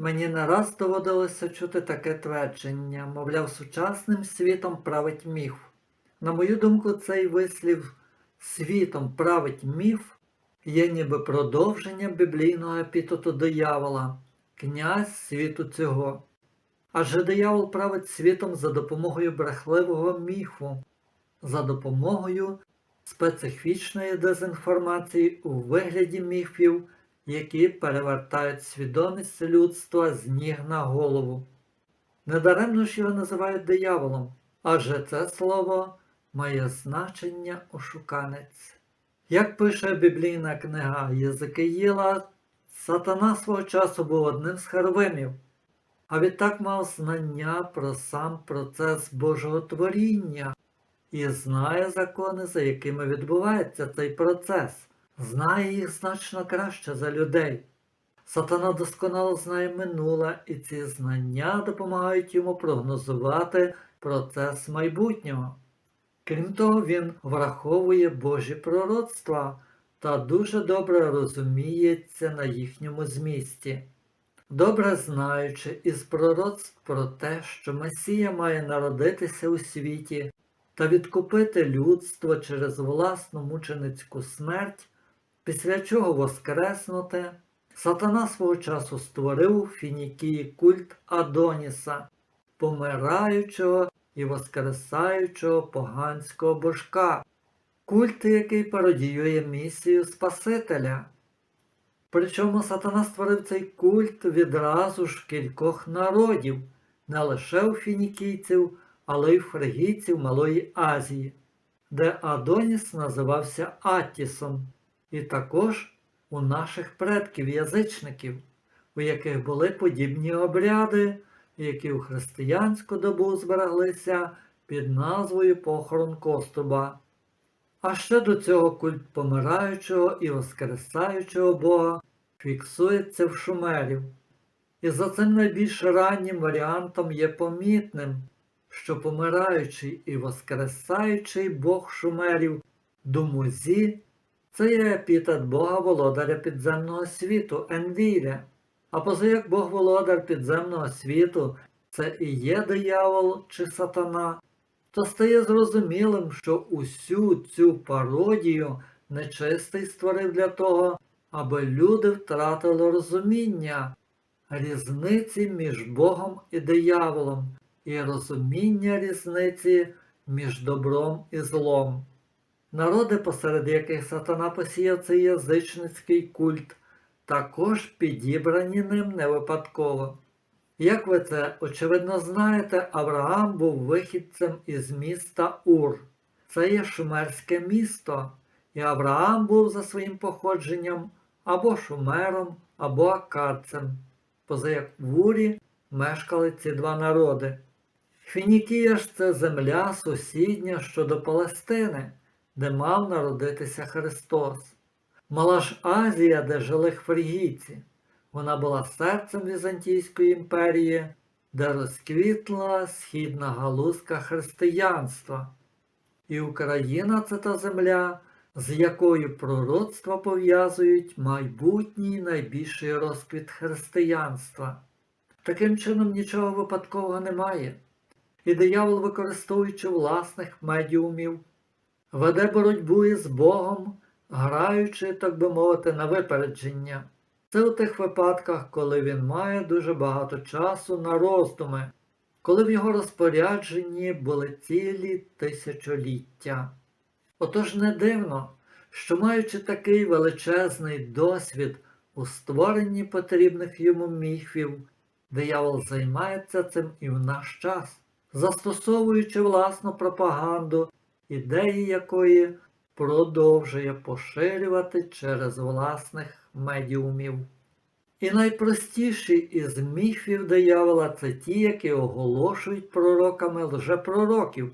Мені не раз доводилося чути таке твердження, мовляв, сучасним світом править міф. На мою думку, цей вислів світом править міф є ніби продовження біблійного епітету диявола, князь світу цього. Адже диявол править світом за допомогою брехливого міфу, за допомогою специфічної дезінформації у вигляді міфів, які перевертають свідомість людства з ніг на голову. Недаремно ж його називають дияволом, адже це слово має значення ошуканець. Як пише біблійна книга Єзекиїла, сатана свого часу був одним з херовимів, а відтак мав знання про сам процес Божого творіння і знає закони, за якими відбувається цей процес, знає їх значно краще за людей. Сатана досконало знає минуле, і ці знання допомагають йому прогнозувати процес майбутнього. Крім того, він враховує Божі пророцтва та дуже добре розуміється на їхньому змісті. Добре знаючи із пророцтв про те, що Месія має народитися у світі та відкупити людство через власну мученицьку смерть, після чого воскреснути, сатана свого часу створив у Фінікії культ Адоніса, помираючого і воскресаючого поганського божка, культ, який пародіює місію Спасителя. Причому сатана створив цей культ відразу ж кількох народів, не лише у фінікійців, але й в фригійців Малої Азії, де Адоніс називався Аттісом, і також у наших предків-язичників, у яких були подібні обряди, які у християнську добу збереглися під назвою похорон Костуба. А ще до цього культ помираючого і воскресаючого Бога фіксується в шумерів. І за цим найбільш раннім варіантом є помітним, що помираючий і воскресаючий Бог шумерів Думузі це є епітет Бога володаря підземного світу Енвіля. А позаяк Бог володар підземного світу це і є диявол чи сатана, то стає зрозумілим, що усю цю пародію нечистий створив для того, аби люди втратили розуміння різниці між Богом і дияволом, і розуміння різниці між добром і злом. Народи, посеред яких сатана посіяв цей язичницький культ, також підібрані ним не випадково. Як ви це очевидно знаєте, Авраам був вихідцем із міста Ур. Це є шумерське місто, і Авраам був за своїм походженням або шумером, або акадцем, позаяк в Урі мешкали ці два народи. Фінікія ж це земля сусідня щодо Палестини, де мав народитися Христос. Мала ж Азія, де жили фрігійці. Вона була серцем Візантійської імперії, де розквітла східна галузка християнства. І Україна це та земля, з якою пророцтва пов'язують майбутній найбільший розквіт християнства. Таким чином нічого випадкового немає. І диявол, використовуючи власних медіумів, веде боротьбу із Богом, граючи, так би мовити, на випередження. Це у тих випадках, коли він має дуже багато часу на роздуми, коли в його розпорядженні були цілі тисячоліття. Отож не дивно, що маючи такий величезний досвід у створенні потрібних йому міфів, диявол займається цим і в наш час, застосовуючи власну пропаганду, ідеї якої продовжує поширювати через власних медіумів. І найпростіші із міфів диявола це ті, які оголошують пророками лжепророків.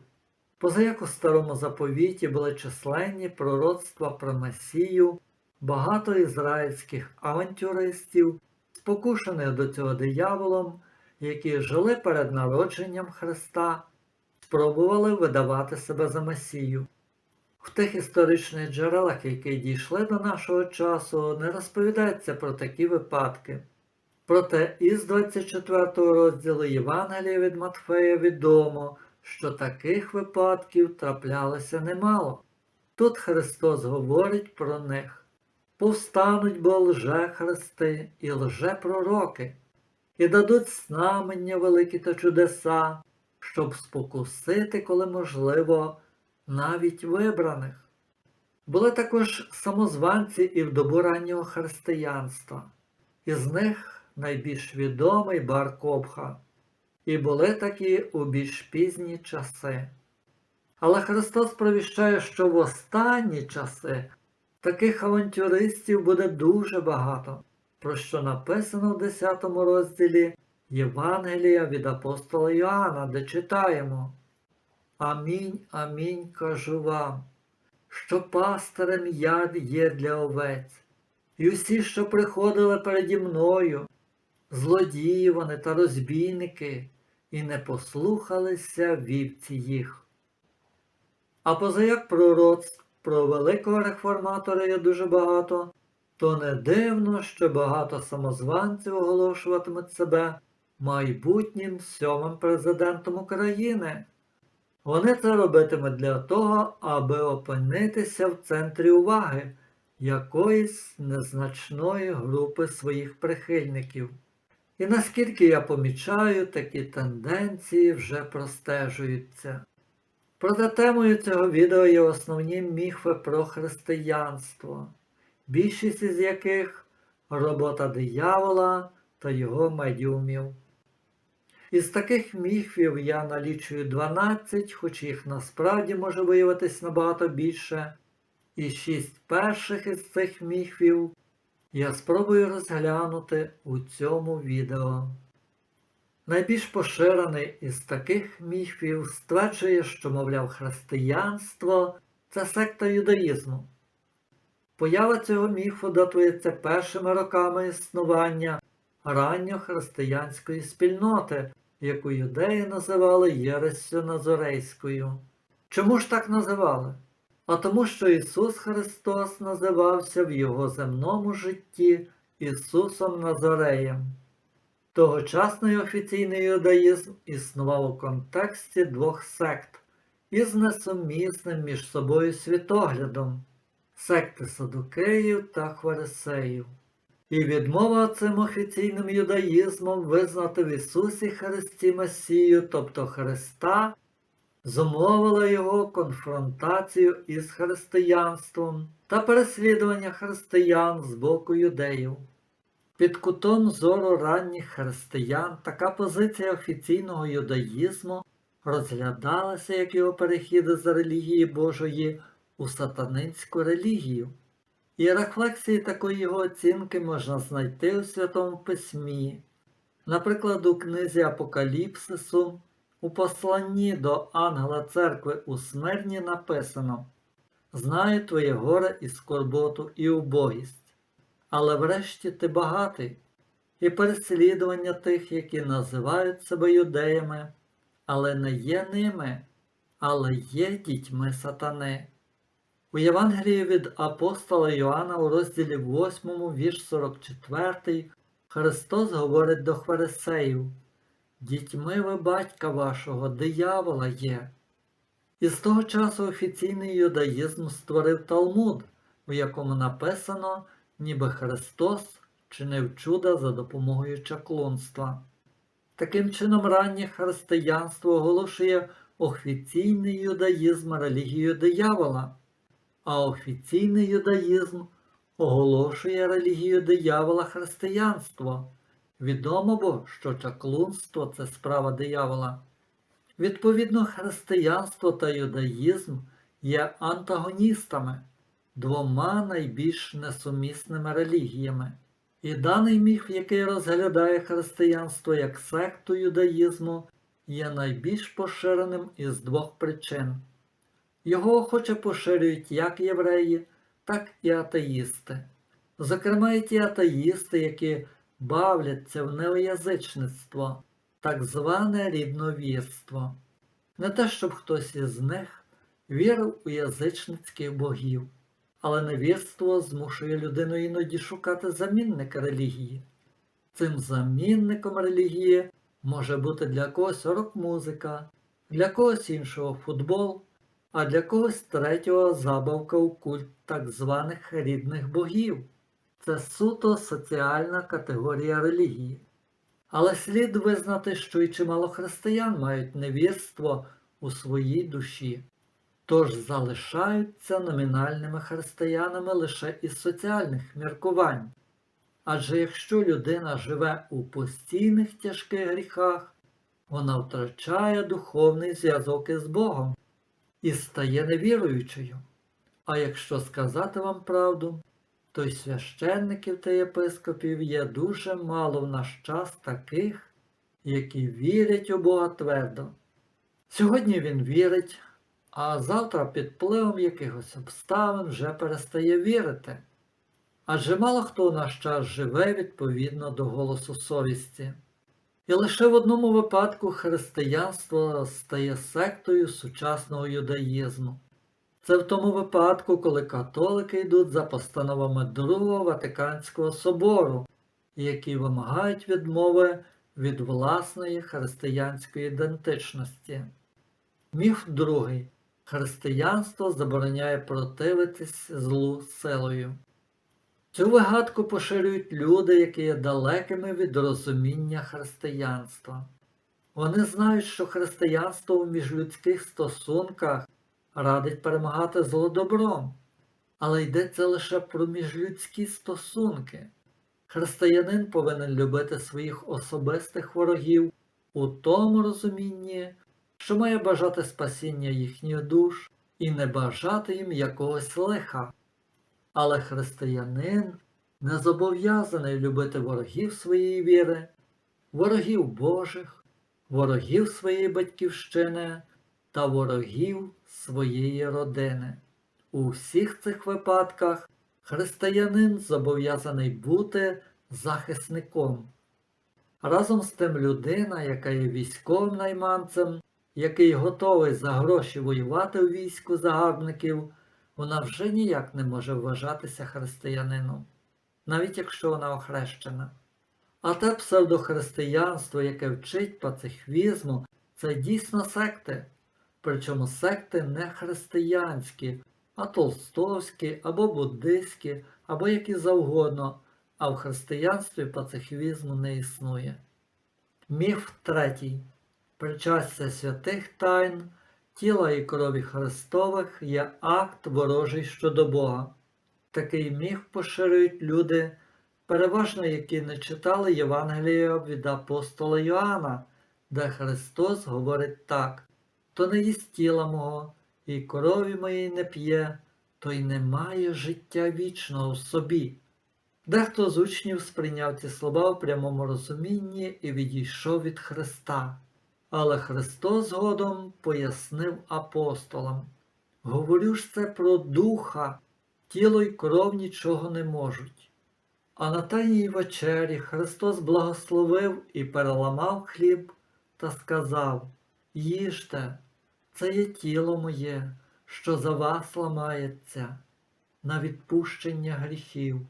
Позаяк у старому заповіті були численні пророцтва про Месію, багато ізраїльських авантюристів, спокушених до цього дияволом, які жили перед народженням Христа, спробували видавати себе за Месію. В тих історичних джерелах, які дійшли до нашого часу, не розповідається про такі випадки. Проте із 24 розділу Євангелія від Матфея відомо, що таких випадків траплялося немало. Тут Христос говорить про них. Повстануть бо лже-христи і лже-пророки, і дадуть знамення великі та чудеса, щоб спокусити, коли можливо, навіть вибраних. Були також самозванці і в добу раннього християнства. Із них найбільш відомий Бар Копха, і були такі у більш пізні часи. Але Христос провіщає, що в останні часи таких авантюристів буде дуже багато, про що написано в 10 розділі Євангелія від апостола Йоанна, де читаємо Амінь, амінь кажу вам, що пастирем я є для овець, і усі, що приходили переді мною, злодії вони та розбійники, і не послухалися вівці їх. А позаяк пророцтв про великого реформатора є дуже багато, то не дивно, що багато самозванців оголошуватимуть себе майбутнім сьомим президентом України. Вони це робитимуть для того, аби опинитися в центрі уваги якоїсь незначної групи своїх прихильників. І наскільки я помічаю, такі тенденції вже простежуються. Проте темою цього відео є основні міфи про християнство, більшість із яких робота диявола та його медіумів. Із таких міфів я налічую 12, хоч їх насправді може виявитись набагато більше, і шість перших із цих міфів я спробую розглянути у цьому відео. Найбільш поширений із таких міфів стверджує, що, мовляв, християнство це секта юдаїзму. Поява цього міфу датується першими роками існування ранньохристиянської спільноти, яку юдеї називали Єрессю Назорейською. Чому ж так називали? А тому, що Ісус Христос називався в Його земному житті Ісусом Назореєм. Тогочасний офіційний юдаїзм існував у контексті двох сект із несумісним між собою світоглядом секти садукеїв та хварисеїв. І відмова цим офіційним юдаїзмом визнати в Ісусі Христі Месію, тобто Христа, зумовила його конфронтацію із християнством та переслідування християн з боку юдеїв. Під кутом зору ранніх християн така позиція офіційного юдаїзму розглядалася як його перехід з релігії Божої у сатанинську релігію. І рефлексії такої його оцінки можна знайти у Святому Письмі, наприклад, у книзі Апокаліпсису, у посланні до ангела церкви у Смирні написано Знаю твоє горе і скорботу і убогість але врешті ти багатий, і переслідування тих, які називають себе юдеями, але не є ними, але є дітьми сатани. У Євангелії від апостола Йоанна у розділі 8, вірш 44, Христос говорить до Хварисеїв, Дітьми ви батька вашого, диявола є. І з того часу офіційний юдаїзм створив Талмуд, у якому написано, ніби Христос чинив чуда за допомогою чаклунства. Таким чином, раннє християнство оголошує офіційний юдаїзм релігію диявола, а офіційний юдаїзм оголошує релігію диявола християнство. Відомо бо, що чаклунство це справа диявола. Відповідно, християнство та юдаїзм є антагоністами двома найбільш несумісними релігіями. І даний міф, який розглядає християнство як секту юдаїзму, є найбільш поширеним із двох причин. Його охоче поширюють як євреї, так і атеїсти. Зокрема, і ті атеїсти, які бавляться в неоязичництво, так зване рідновірство. Не те, щоб хтось із них вірив у язичницьких богів але невірство змушує людину іноді шукати замінника релігії. Цим замінником релігії може бути для когось рок-музика, для когось іншого футбол, а для когось третього забавка у культ так званих рідних богів. Це суто соціальна категорія релігії. Але слід визнати, що й чимало християн мають невірство у своїй душі, тож залишаються номінальними християнами лише із соціальних міркувань. Адже якщо людина живе у постійних тяжких гріхах, вона втрачає духовний зв'язок із Богом і стає невіруючою. А якщо сказати вам правду, то й священників та єпископів є дуже мало в наш час таких, які вірять у Бога твердо. Сьогодні він вірить, а завтра під впливом якихось обставин вже перестає вірити. Адже мало хто в наш час живе відповідно до голосу совісті. І лише в одному випадку християнство стає сектою сучасного юдаїзму. Це в тому випадку, коли католики йдуть за постановами Другого Ватиканського собору, які вимагають відмови від власної християнської ідентичності. Міф другий. Християнство забороняє противитись злу силою. Цю вигадку поширюють люди, які є далекими від розуміння християнства. Вони знають, що християнство у міжлюдських стосунках радить перемагати зло добром, але йдеться лише про міжлюдські стосунки. Християнин повинен любити своїх особистих ворогів у тому розумінні, що має бажати спасіння їхніх душ і не бажати їм якогось лиха. Але християнин не зобов'язаний любити ворогів своєї віри, ворогів Божих, ворогів своєї батьківщини та ворогів своєї родини. У всіх цих випадках християнин зобов'язаний бути захисником. Разом з тим людина, яка є військовим найманцем, який готовий за гроші воювати у війську загарбників, вона вже ніяк не може вважатися християнином, навіть якщо вона охрещена. А те псевдохристиянство, яке вчить пацифізму, це дійсно секти, причому секти не християнські, а толстовські або буддистські, або які завгодно, а в християнстві пацифізму не існує. Міф третій. Причастя святих тайн, тіла і крові Христових є акт ворожий щодо Бога. Такий міф поширюють люди, переважно які не читали Євангелія від апостола Йоанна, де Христос говорить так: то не їсть тіла мого, і крові моєї не п'є, то й не має життя вічного в собі. Дехто з учнів сприйняв ці слова в прямому розумінні і відійшов від Христа. Але Христос згодом пояснив апостолам Говорю ж це про духа, тіло й кров нічого не можуть. А на тайній вечері Христос благословив і переламав хліб та сказав Їжте, це є тіло моє, що за вас ламається, на відпущення гріхів.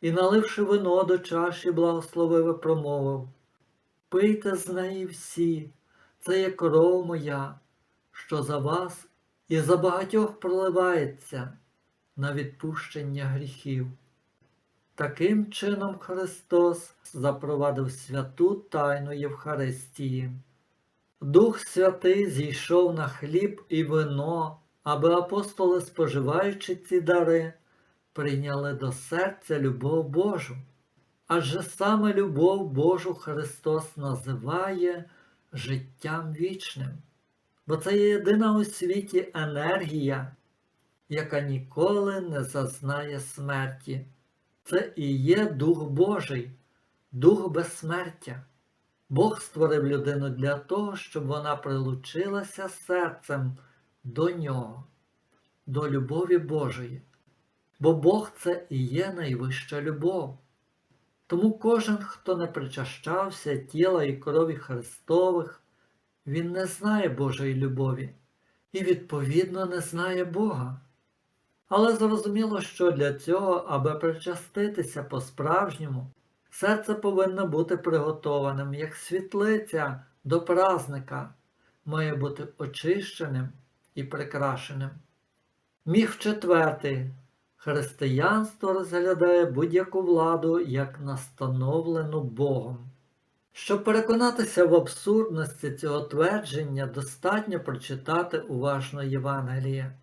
І, наливши вино до чаші, благословив і промовив Пийте з неї всі, це є кров моя, що за вас і за багатьох проливається на відпущення гріхів. Таким чином Христос запровадив святу тайну Євхаристії. Дух Святий зійшов на хліб і вино, аби апостоли, споживаючи ці дари, прийняли до серця любов Божу. Адже саме любов Божу Христос називає життям вічним, бо це є єдина у світі енергія, яка ніколи не зазнає смерті. Це і є Дух Божий, Дух безсмертя. Бог створив людину для того, щоб вона прилучилася серцем до нього, до любові Божої. Бо Бог це і є найвища любов. Тому кожен, хто не причащався тіла і крові Христових, він не знає Божої любові і, відповідно, не знає Бога. Але зрозуміло, що для цього, аби причаститися по-справжньому, Серце повинно бути приготованим, як світлиця до празника, має бути очищеним і прикрашеним. Міф четвертий. Християнство розглядає будь-яку владу як настановлену Богом. Щоб переконатися в абсурдності цього твердження, достатньо прочитати уважно Євангеліє.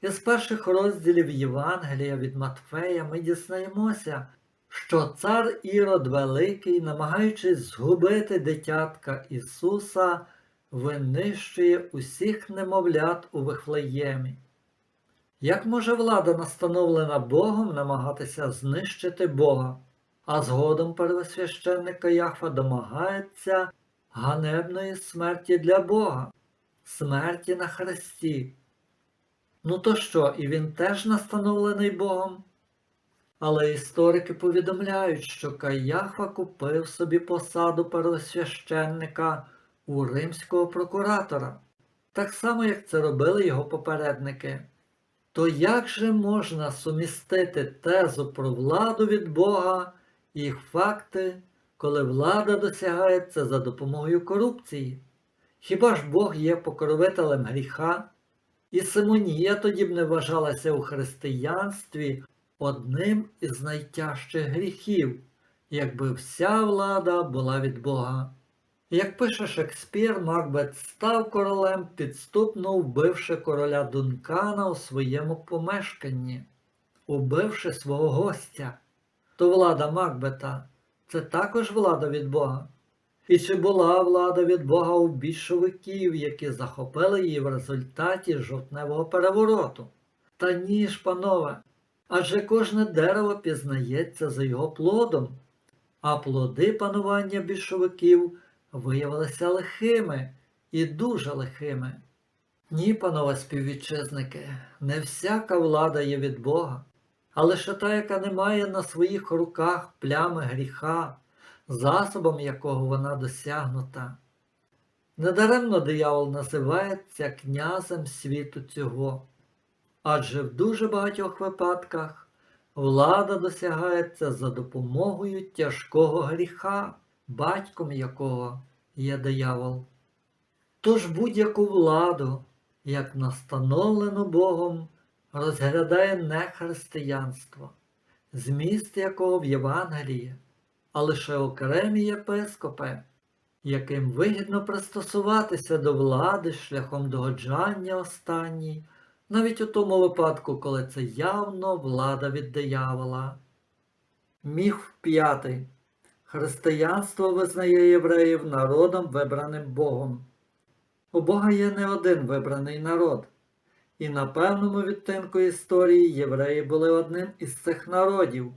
Із перших розділів Євангелія від Матфея ми дізнаємося, що цар Ірод Великий, намагаючись згубити дитятка Ісуса, винищує усіх немовлят у Вифлеємі. Як може влада, настановлена Богом, намагатися знищити Бога, а згодом первосвященник Каяфа домагається ганебної смерті для Бога, смерті на хресті. Ну то що, і він теж настановлений Богом? Але історики повідомляють, що Каяфа купив собі посаду первосвященника у римського прокуратора, так само, як це робили його попередники. То як же можна сумістити тезу про владу від Бога і їх факти, коли влада досягається за допомогою корупції? Хіба ж Бог є покровителем гріха? І Симонія тоді б не вважалася у християнстві одним із найтяжчих гріхів, якби вся влада була від Бога. Як пише Шекспір, Макбет став королем, підступно вбивши короля Дункана у своєму помешканні, убивши свого гостя. То влада Макбета це також влада від Бога. І чи була влада від Бога у більшовиків, які захопили її в результаті жовтневого перевороту? Та ні ж, панове, адже кожне дерево пізнається за його плодом, а плоди панування більшовиків виявилися лихими і дуже лихими. Ні, панове співвітчизники, не всяка влада є від Бога, а лише та, яка не має на своїх руках плями гріха, засобом якого вона досягнута. Недаремно диявол називається князем світу цього, адже в дуже багатьох випадках влада досягається за допомогою тяжкого гріха, батьком якого є диявол. Тож будь-яку владу, як настановлену Богом, розглядає не християнство, зміст якого в Євангелії, а лише окремі єпископи, яким вигідно пристосуватися до влади шляхом догоджання останній, навіть у тому випадку, коли це явно влада від диявола. Міф п'ятий. Християнство визнає євреїв народом, вибраним Богом. У Бога є не один вибраний народ, і на певному відтинку історії євреї були одним із цих народів.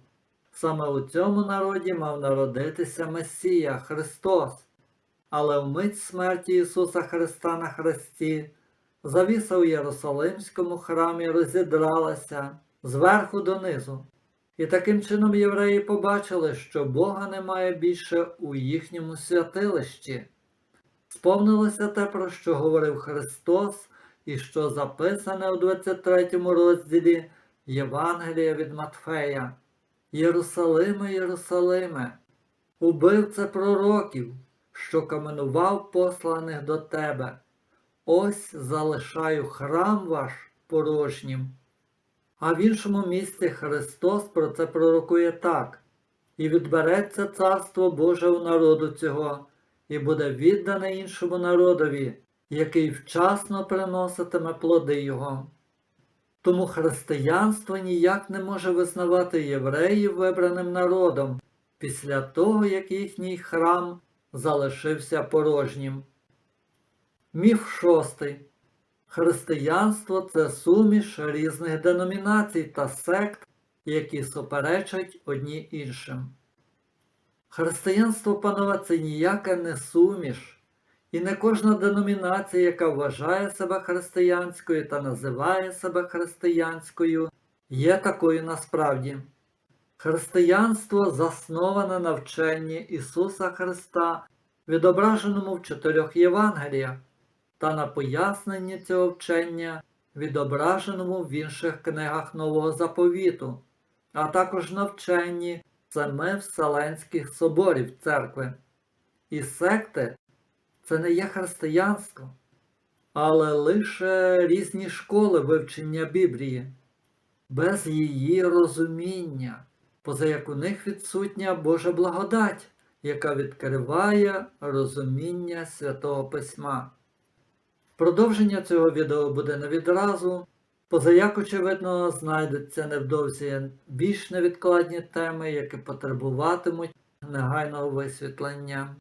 Саме у цьому народі мав народитися Месія Христос, але в мить смерті Ісуса Христа на хресті завіса у Єрусалимському храмі розідралася зверху донизу. І таким чином євреї побачили, що Бога немає більше у їхньому святилищі. Сповнилося те, про що говорив Христос, і що записане у 23 розділі Євангелія від Матфея. Єрусалиме, Єрусалиме, убивце пророків, що каменував посланих до тебе. Ось залишаю храм ваш порожнім. А в іншому місці Христос про це пророкує так. І відбереться царство Боже у народу цього, і буде віддане іншому народові, який вчасно приноситиме плоди Його. Тому християнство ніяк не може визнавати євреїв вибраним народом після того, як їхній храм залишився порожнім. Міф шостий. Християнство це суміш різних деномінацій та сект, які суперечать одні іншим. Християнство, панове, це ніяка не суміш, і не кожна деномінація, яка вважає себе християнською та називає себе християнською, є такою насправді. Християнство засноване на вченні Ісуса Христа, відображеному в чотирьох Євангеліях та на поясненні цього вчення, відображеному в інших книгах Нового Заповіту, а також на вченні семи Вселенських соборів церкви. І секти це не є християнство, але лише різні школи вивчення Біблії, без її розуміння, поза як них відсутня Божа благодать, яка відкриває розуміння Святого Письма. Продовження цього відео буде не відразу, позаяк, очевидно, знайдуться невдовзі більш невідкладні теми, які потребуватимуть негайного висвітлення.